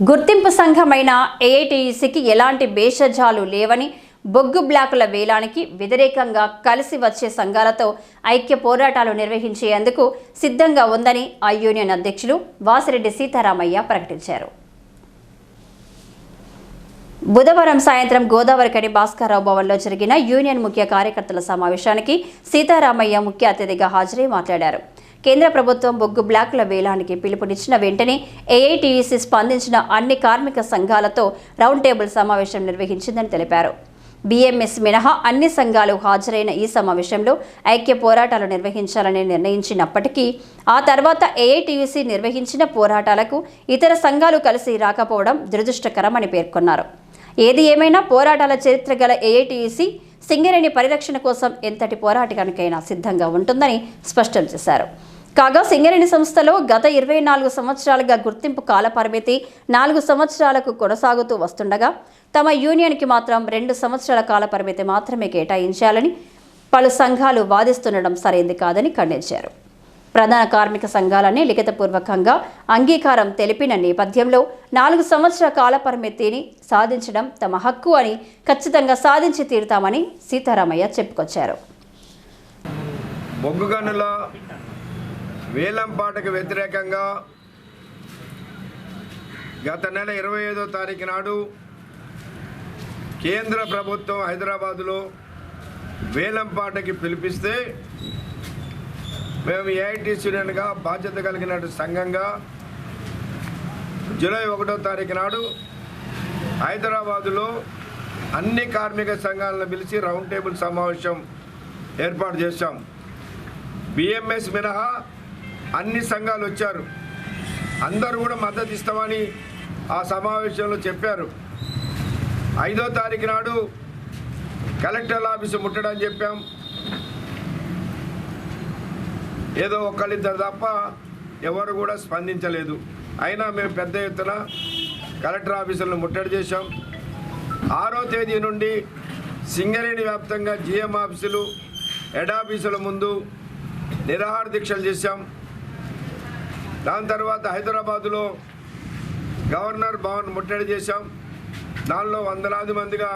గుర్తింపు సంఘమైన ఏఐటీఈసీకి ఎలాంటి భేషజాలు లేవని బొగ్గు బ్లాకుల వేలానికి వ్యతిరేకంగా కలిసి వచ్చే సంఘాలతో ఐక్య పోరాటాలు నిర్వహించేందుకు సిద్ధంగా ఉందని ఆ యూనియన్ అధ్యక్షులు వాసిరెడ్డి సీతారామయ్య ప్రకటించారు. బుధవారం సాయంత్రం గోదావరికని భాస్కర్రావు భవన్లో జరిగిన యూనియన్ ముఖ్య కార్యకర్తల సమావేశానికి సీతారామయ్య ముఖ్య అతిథిగా హాజరై మాట్లాడారు. కేంద్ర ప్రభుత్వం బొగ్గు బ్లాకుల వేలానికి పిలుపునిచ్చిన వెంటనే ఏఐటీయూసీ స్పందించిన అన్ని కార్మిక సంఘాలతో రౌండ్ టేబుల్ సమావేశం నిర్వహించిందని తెలిపారు. బీఎంఎస్ మినహా అన్ని సంఘాలు హాజరైన ఈ సమావేశంలో ఐక్య పోరాటాలు నిర్వహించాలని నిర్ణయించినప్పటికీ ఆ తర్వాత ఏఐటీయూసీ నిర్వహించిన పోరాటాలకు ఇతర సంఘాలు కలిసి రాకపోవడం దురదృష్టకరమని పేర్కొన్నారు. ఏది ఏమైనా పోరాటాల చరిత్ర గల ఏఐటీయూసీ సింగరేణి పరిరక్షణ కోసం ఎంతటి పోరాటానికైనా సిద్ధంగా ఉంటుందని స్పష్టం చేశారు. కాగా సింగరేణి సంస్థలో గత ఇరవై నాలుగు సంవత్సరాలుగా గుర్తింపు కాలపరిమితి నాలుగు సంవత్సరాలకు కొనసాగుతూ వస్తుండగా తమ యూనియన్కి మాత్రం రెండు సంవత్సరాల కాలపరిమితి మాత్రమే కేటాయించాలని పలు సంఘాలు వాదిస్తుండడం సరైంది కాదని ఖండించారు. ప్రధాన కార్మిక సంఘాలన్నీ లిఖితపూర్వకంగా అంగీకారం తెలిపిన నేపథ్యంలో నాలుగు సంవత్సరాల కాలపరిమితిని సాధించడం తమ హక్కు అని ఖచ్చితంగా సాధించి తీరుతామని సీతారామయ్య చెప్పుకొచ్చారు. బొగ్గు గనుల వేలంపాటకు వ్యతిరేకంగా గత నెల ఇరవై ఐదో తారీఖు నాడు కేంద్ర ప్రభుత్వం హైదరాబాదులో వేలంపాటకి పిలిపిస్తే మేము ఏఐటీసీ యూనియన్గా బాధ్యత కలిగిన సంఘంగా జూలై ఒకటో తారీఖు నాడు హైదరాబాదులో అన్ని కార్మిక సంఘాలను పిలిచి రౌండ్ టేబుల్ సమావేశం ఏర్పాటు చేశాం. బిఎంఎస్ మినహా అన్ని సంఘాలు వచ్చారు. అందరూ కూడా మద్దతు ఇస్తామని ఆ సమావేశంలో చెప్పారు. ఐదో తారీఖు నాడు కలెక్టర్ ఆఫీసు ముట్టడని చెప్పాం. ఏదో ఒకళ్ళిద్దరు తప్ప ఎవరు కూడా స్పందించలేదు. అయినా మేము పెద్ద ఎత్తున కలెక్టర్ ఆఫీసులను ముట్టడి చేశాం. ఆరో తేదీ నుండి సింగరేణి వ్యాప్తంగా జిఎం ఆఫీసులు హెడ్ ఆఫీసుల ముందు నిరాహార దీక్షలు చేశాం. దాని తర్వాత హైదరాబాదులో గవర్నర్ భవన్ ముట్టడి చేశాం. దానిలో వందలాది మందిగా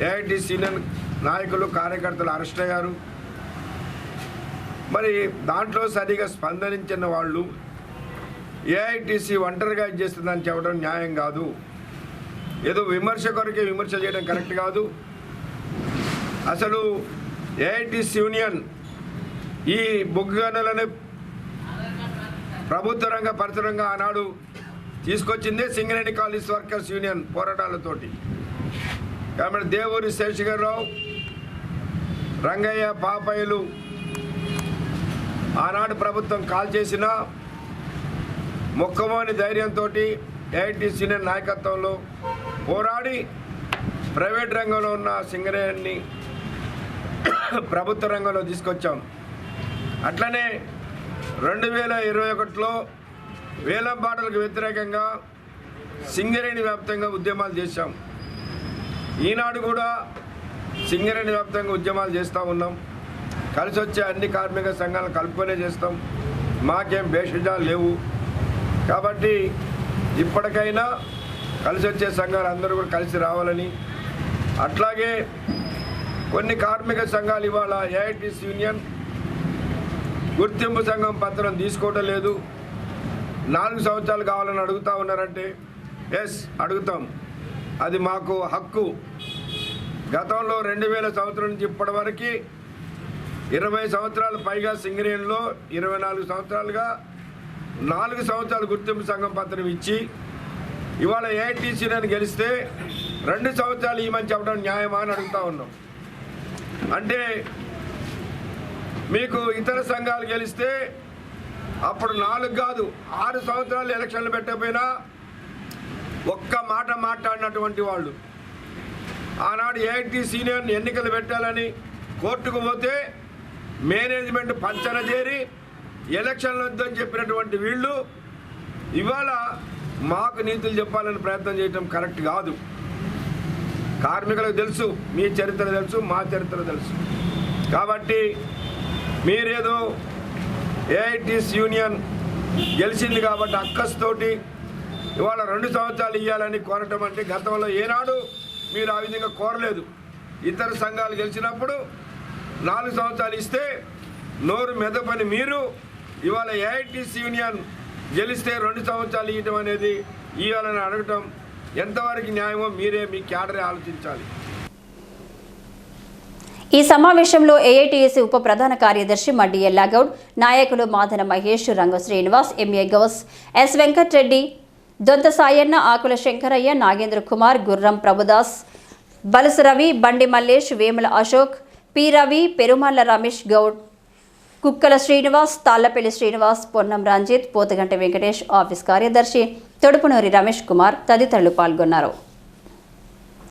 ఏఐటి సీనియర్ నాయకులు కార్యకర్తలు అరెస్ట్ అయ్యారు. మరి దాంట్లో సరిగా స్పందించిన వాళ్ళు ఏఐటీసీ ఒంటరిగా చేస్తుందని చెప్పడం న్యాయం కాదు. ఏదో విమర్శ కొరకే విమర్శ చేయడం కరెక్ట్ కాదు. అసలు ఏఐటీసీ యూనియన్ ఈ బొగ్గు గనులను ప్రభుత్వ రంగ పరిసరంగా ఆనాడు తీసుకొచ్చిందే సింగరేణి కాలేజ్ వర్కర్స్ యూనియన్ పోరాటాలతోటి. కాబట్టి దేవూరి శేషగిరిరావు రంగయ్య పాపయ్యలు ఆనాడు ప్రభుత్వం కాల్ చేసిన మొక్కమోని ధైర్యంతో ఏఐటి సీనియర్ నాయకత్వంలో పోరాడి ప్రైవేట్ రంగంలో ఉన్న సింగరేణిని ప్రభుత్వ రంగంలో తీసుకొచ్చాం. అట్లనే రెండు వేల ఇరవై ఒకటిలో వేలం పాటలకు వ్యతిరేకంగా సింగరేణి వ్యాప్తంగా ఉద్యమాలు చేశాం. ఈనాడు కూడా సింగరేణి వ్యాప్తంగా ఉద్యమాలు చేస్తూ ఉన్నాం. కలిసి వచ్చే అన్ని కార్మిక సంఘాలను కలుపుకొనే చేస్తాం. మాకేం భేషజాలు లేవు. కాబట్టి ఇప్పటికైనా కలిసి వచ్చే సంఘాలు అందరూ కూడా కలిసి రావాలని. అట్లాగే కొన్ని కార్మిక సంఘాలు ఇవాళ ఏఐటీసీ యూనియన్ గుర్తింపు సంఘం పత్రం తీసుకోవటం లేదు. నాలుగు సంవత్సరాలు కావాలని అడుగుతా ఉన్నారంటే ఎస్ అడుగుతాం. అది మాకు హక్కు. గతంలో రెండు వేల సంవత్సరం నుంచి ఇప్పటి వరకు ఇరవై సంవత్సరాలు పైగా సింగరేణిలో ఇరవై నాలుగు సంవత్సరాలుగా నాలుగు సంవత్సరాలు గుర్తింపు సంఘం పత్రం ఇచ్చి ఇవాళ ఏఐటీసీని గెలిస్తే రెండు సంవత్సరాలు ఇవ్వమని చెప్పడం న్యాయమా అని అడుగుతా ఉన్నాం. అంటే మీకు ఇతర సంఘాలు గెలిస్తే అప్పుడు నాలుగు కాదు ఆరు సంవత్సరాలు ఎలక్షన్లు పెట్టకపోయినా ఒక్క మాట మాట్లాడినటువంటి వాళ్ళు. ఆనాడు ఏఐటీ సీనియర్ ఎన్నికలు పెట్టాలని కోర్టుకు పోతే మేనేజ్మెంట్ పంచన చేరి ఎలక్షన్లు వద్దని చెప్పినటువంటి వీళ్ళు ఇవాళ మాకు నీతులు చెప్పాలని ప్రయత్నం చేయటం కరెక్ట్ కాదు. కార్మికులకు తెలుసు మీ చరిత్ర తెలుసు మా చరిత్ర తెలుసు. కాబట్టి మీరేదో ఏఐటీస్ యూనియన్ గెలిచింది కాబట్టి అక్కస్తోటి ఇవాళ రెండు సంవత్సరాలు ఇవ్వాలని కోరటం అంటే గతంలో ఏనాడు మీరు ఆ విధంగా కోరలేదు. ఇతర సంఘాలు గెలిచినప్పుడు నాలుగు సంవత్సరాలు ఇస్తే నోరు మెదపని మీరు ఇవాళ ఏఐటీసీ యూనియన్ గెలిస్తే రెండు సంవత్సరాలు ఇవ్వటం అనేది ఇవ్వాలని అడగటం ఎంతవరకు న్యాయమో మీరే మీ క్యాడరే ఆలోచించాలి. ఈ సమావేశంలో ఏఐటీఎస్సీ ఉప ప్రధాన కార్యదర్శి మడ్డి ఎల్లాగౌడ్ నాయకులు Madhana Mahesh Ranga Srinivas MA Gous S Venkatreddy Donta Sayanna Akula Shankaraiah Nagendra Kumar Gurram Prabhudas Balasu Ravi Bandi Mallesh Vemula Ashok P Ravi Perumalla Ramesh Goud Kukkala Srinivas Tallapalli Srinivas Ponnam Ranjith Pothaganta Venkatesh office కార్యదర్శి తొడుపునూరి రమేష్ కుమార్ తదితరులు పాల్గొన్నారు.